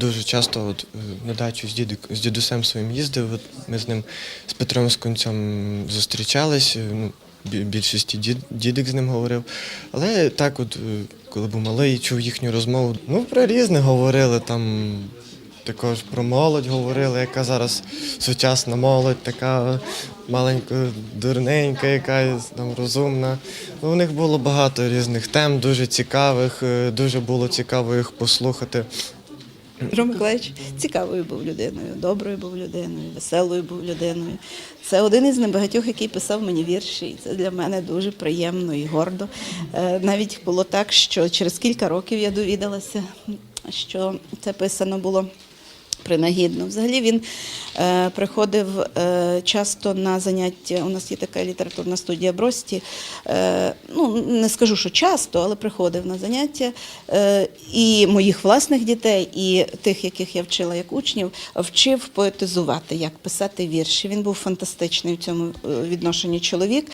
Дуже часто от, е, на дачу з, дідик, з дідусем своїм їздив. От ми з ним з Петром з Концем зустрічались. е, Ну, більшості дід, дідик з ним говорив. Але так, от, е, коли був малий, чув їхню розмову. Ну, про різне говорили там. Також про молодь говорили, яка зараз сучасна молодь, така маленька, дурненька, якась там розумна. Ну, у них було багато різних тем, дуже цікавих, дуже було цікаво їх послухати. Петро Миколаївич цікавою був людиною, доброю був людиною, веселою був людиною. Це один із небагатьох, який писав мені вірші. І це для мене дуже приємно і гордо. Е, Навіть було так, що через кілька років я довідалася, що це писано було. Принагідно. Взагалі він е, приходив е, часто на заняття. У нас є така літературна студія Брості. Е, ну, не скажу, що часто, але приходив на заняття. І моїх власних дітей, і тих, яких я вчила як учнів, вчив поетизувати, як писати вірші. Він був фантастичний в цьому відношенні чоловік.